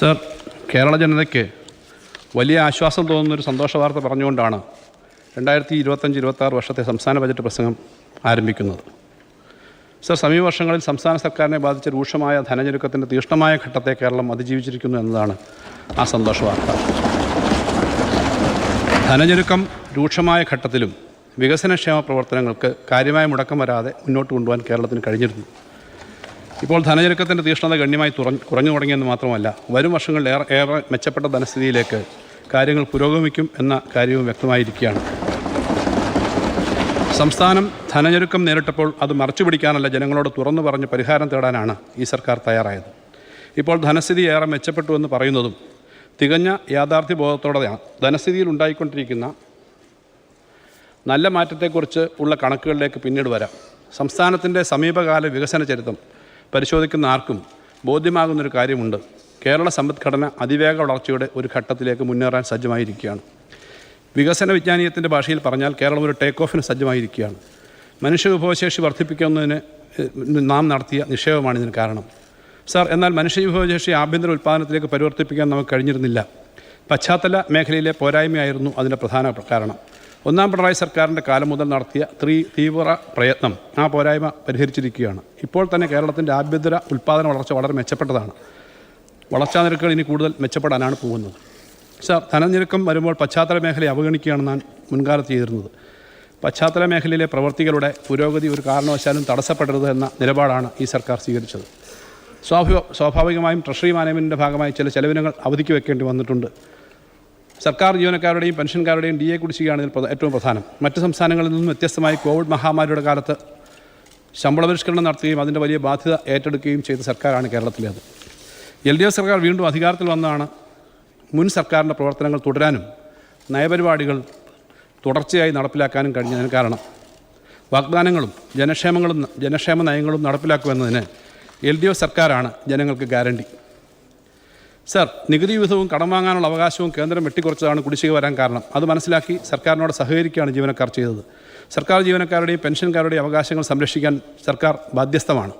Sir Kerala ജനതയ്ക്ക് വലിയ ആശ്വാസം തോന്നുന്നൊരു സന്തോഷ വാർത്ത പറഞ്ഞുകൊണ്ടാണ് രണ്ടായിരത്തി ഇരുപത്തഞ്ച് ഇരുപത്താറ് വർഷത്തെ സംസ്ഥാന ബജറ്റ് പ്രസംഗം ആരംഭിക്കുന്നത്. സർ സമീപ വർഷങ്ങളിൽ സംസ്ഥാന സർക്കാരിനെ ബാധിച്ച രൂക്ഷമായ ധനഞ്ഞെരുക്കത്തിന്റെ തീഷ്ണമായ ഘട്ടത്തെ കേരളം അതിജീവിച്ചിരിക്കുന്നു എന്നതാണ് ആ സന്തോഷ വാർത്ത. ധനഞ്ഞെരുക്കം രൂക്ഷമായ ഘട്ടത്തിലും വികസനക്ഷേമ പ്രവർത്തനങ്ങൾക്ക് കാര്യമായ മുടക്കം വരാതെ മുന്നോട്ട് കൊണ്ടുപോകാൻ കേരളത്തിന് കഴിഞ്ഞിരുന്നു. ഇപ്പോൾ ധനഞ്ഞെരുക്കത്തിന്റെ തീഷ്ണത ഗണ്യമായി തുറ- കുറഞ്ഞു തുടങ്ങിയെന്ന് മാത്രമല്ല വരും വർഷങ്ങളിൽ ഏറെ ഏറെ മെച്ചപ്പെട്ട ധനസ്ഥിതിയിലേക്ക് കാര്യങ്ങൾ പുരോഗമിക്കും എന്ന കാര്യവും വ്യക്തമായിരിക്കുകയാണ്. സംസ്ഥാനം ധനഞ്ഞെരുക്കം നേരിട്ടപ്പോൾ അത് മറച്ചു പിടിക്കാനല്ല ജനങ്ങളോട് തുറന്നു പറഞ്ഞ് പരിഹാരം തേടാനാണ് ഈ സർക്കാർ തയ്യാറായത്. ഇപ്പോൾ ധനസ്ഥിതി ഏറെ മെച്ചപ്പെട്ടു എന്ന് പറയുന്നതും തികഞ്ഞ യാഥാർത്ഥ്യ യാഥാർത്ഥ്യബോധത്തോടെയാണ് ധനസ്ഥിതിയിൽ ഉണ്ടായിക്കൊണ്ടിരിക്കുന്ന നല്ല മാറ്റത്തെക്കുറിച്ച് ഉള്ള കണക്കുകളിലേക്ക് പിന്നീട് വരാം. സംസ്ഥാനത്തിന്റെ സമീപകാല വികസന ചരിത്രം പരിശോധിക്കുന്ന ആർക്കും ബോധ്യമാകുന്നൊരു കാര്യമുണ്ട്. കേരള സമ്പദ്ഘടന അതിവേഗ വളർച്ചയുടെ ഒരു ഘട്ടത്തിലേക്ക് മുന്നേറാൻ സജ്ജമായിരിക്കുകയാണ്. വികസന വിജ്ഞാനീയത്തിന്റെ ഭാഷയിൽ പറഞ്ഞാൽ കേരളം ഒരു ടേക്ക് ഓഫിന് സജ്ജമായിരിക്കുകയാണ്. മനുഷ്യ വിഭവശേഷി വർദ്ധിപ്പിക്കുന്നതിന് നാം നടത്തിയ നിക്ഷേപമാണ് ഇതിന് കാരണം. സാർ എന്നാൽ മനുഷ്യ വിഭവശേഷി ആഭ്യന്തര ഉൽപ്പാദനത്തിലേക്ക് പരിവർത്തിപ്പിക്കാൻ നമുക്ക് കഴിഞ്ഞിരുന്നില്ല. പശ്ചാത്തല മേഖലയിലെ പോരായ്മയായിരുന്നു അതിന്റെ പ്രധാന കാരണം. ഒന്നാം പിണറായി സർക്കാരിന്റെ കാലം മുതൽ നടത്തിയ ത്രീ തീവ്ര പ്രയത്നം ആ പോരായ്മ പരിഹരിച്ചിരിക്കുകയാണ്. ഇപ്പോൾ തന്നെ കേരളത്തിന്റെ ആഭ്യന്തര ഉൽപ്പാദന വളർച്ച വളരെ മെച്ചപ്പെട്ടതാണ്. വളർച്ചാ നിരക്കുകൾ ഇനി കൂടുതൽ മെച്ചപ്പെടാനാണ് പോകുന്നത്. സാർ ധനനിരക്കം വരുമ്പോൾ പശ്ചാത്തല മേഖലയെ അവഗണിക്കുകയാണ് ഞാൻ മുൻകാലത്ത് ചെയ്തിരുന്നത്. പശ്ചാത്തല മേഖലയിലെ പ്രവർത്തികളുടെ പുരോഗതി ഒരു കാരണവശാലും തടസ്സപ്പെടരുത് എന്ന നിലപാടാണ് ഈ സർക്കാർ സ്വീകരിച്ചത്. സ്വാഭാവിക സ്വാഭാവികമായും ട്രഷറി മാനേജ്മെന്റിന്റെ ഭാഗമായി ചില ചെലവിനങ്ങൾ അവധിക്ക് വെക്കേണ്ടി വന്നിട്ടുണ്ട്. സർക്കാർ ജീവനക്കാരുടെയും പെൻഷൻകാരുടെയും ഡി എ കുടിശ്ശികയാണ് ഇതിൽ ഏറ്റവും പ്രധാനം. മറ്റ് സംസ്ഥാനങ്ങളിൽ നിന്നും വ്യത്യസ്തമായി കോവിഡ് മഹാമാരിയുടെ കാലത്ത് ശമ്പള പരിഷ്കരണം നടത്തുകയും അതിന്റെ വലിയ ബാധ്യത ഏറ്റെടുക്കുകയും ചെയ്ത സർക്കാരാണ് കേരളത്തിലേത് എൽ ഡി എഫ് സർക്കാർ വീണ്ടും അധികാരത്തിൽ വന്നാണ് മുൻ സർക്കാരിന്റെ പ്രവർത്തനങ്ങൾ തുടരാനും നയപരിപാടികൾ തുടർച്ചയായി നടപ്പിലാക്കാനും കഴിഞ്ഞതിന് കാരണം. വാഗ്ദാനങ്ങളും ജനക്ഷേമങ്ങളും ജനക്ഷേമ നയങ്ങളും നടപ്പിലാക്കുമെന്നതിന് എൽ ഡി എഫ് സർക്കാരാണ് ജനങ്ങൾക്ക് ഗ്യാരണ്ടി. സർ നികുതി വിധവും കടം വാങ്ങാനുള്ള അവകാശവും കേന്ദ്രം വെട്ടിക്കുറച്ചതാണ് കുടിശ്ശിക വരാൻ കാരണം. അത് മനസ്സിലാക്കി സർക്കാരിനോട് സഹകരിക്കുകയാണ് ജീവനക്കാർ ചെയ്തത്. സർക്കാർ ജീവനക്കാരുടെയും പെൻഷൻകാരുടെയും അവകാശങ്ങൾ സംരക്ഷിക്കാൻ സർക്കാർ ബാധ്യസ്ഥമാണ്.